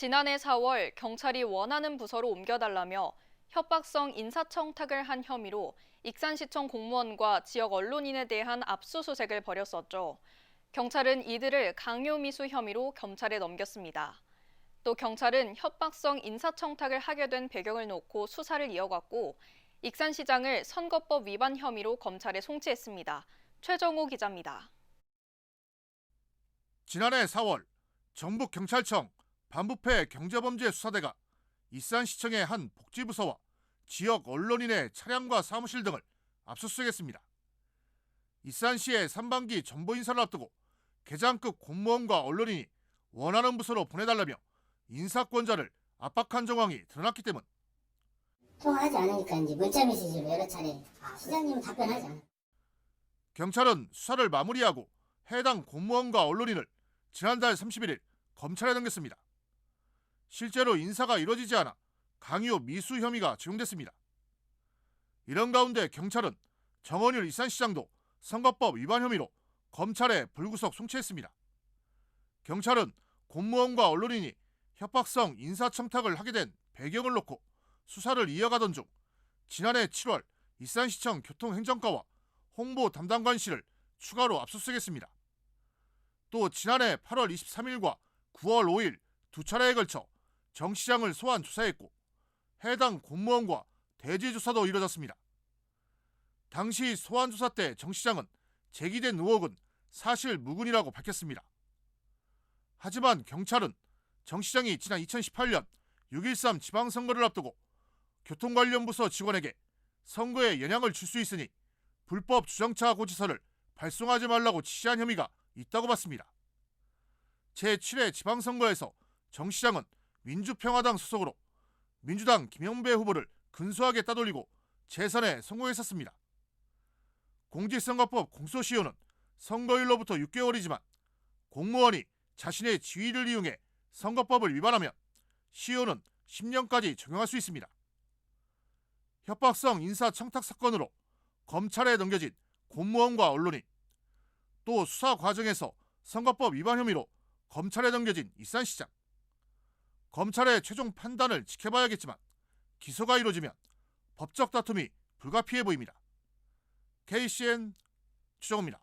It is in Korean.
지난해 4월 경찰이 원하는 부서로 옮겨달라며 협박성 인사청탁을 한 혐의로 익산시청 공무원과 지역 언론인에 대한 압수수색을 벌였었죠. 경찰은 이들을 강요미수 혐의로 경찰에 넘겼습니다. 또 경찰은 협박성 인사청탁을 하게 된 배경을 놓고 수사를 이어갔고 익산시장을 선거법 위반 혐의로 검찰에 송치했습니다. 최정호 기자입니다. 지난해 4월 전북경찰청 반부패 경제범죄 수사대가 익산시청의 한 복지부서와 지역 언론인의 차량과 사무실 등을 압수수색했습니다. 익산시의 3반기 정보 인사를 앞두고 계장급 공무원과 언론인이 원하는 부서로 보내달라며 인사권자를 압박한 정황이 드러났기 때문 통화하지 않으니까 이제 문자 메시지로 여러 차례 시장님은 답변하지 않아. 경찰은 수사를 마무리하고 해당 공무원과 언론인을 지난달 31일 검찰에 넘겼습니다. 실제로 인사가 이뤄지지 않아 강요 미수 혐의가 적용됐습니다. 이런 가운데 경찰은 정원율 이산시장도 선거법 위반 혐의로 검찰에 불구속 송치했습니다. 경찰은 공무원과 언론인이 협박성 인사청탁을 하게 된 배경을 놓고 수사를 이어가던 중 지난해 7월 이산시청 교통행정과와 홍보 담당관실을 추가로 압수수색했습니다. 또 지난해 8월 23일과 9월 5일 두 차례에 걸쳐 정 시장을 소환 조사했고 해당 공무원과 대지 조사도 이뤄졌습니다. 당시 소환 조사 때 정 시장은 제기된 의혹은 사실 무근이라고 밝혔습니다. 하지만 경찰은 정 시장이 지난 2018년 6.13 지방선거를 앞두고 교통관련부서 직원에게 선거에 영향을 줄 수 있으니 불법 주정차 고지서를 발송하지 말라고 지시한 혐의가 있다고 봤습니다. 제7회 지방선거에서 정 시장은 민주평화당 소속으로 민주당 김영배 후보를 근소하게 따돌리고 재선에 성공했었습니다. 공직선거법 공소시효는 선거일로부터 6개월이지만 공무원이 자신의 지위를 이용해 선거법을 위반하면 시효는 10년까지 적용할 수 있습니다. 협박성 인사 청탁 사건으로 검찰에 넘겨진 공무원과 언론인, 또 수사 과정에서 선거법 위반 혐의로 검찰에 넘겨진 이산시장. 검찰의 최종 판단을 지켜봐야겠지만 기소가 이루어지면 법적 다툼이 불가피해 보입니다. KCN 추정입니다.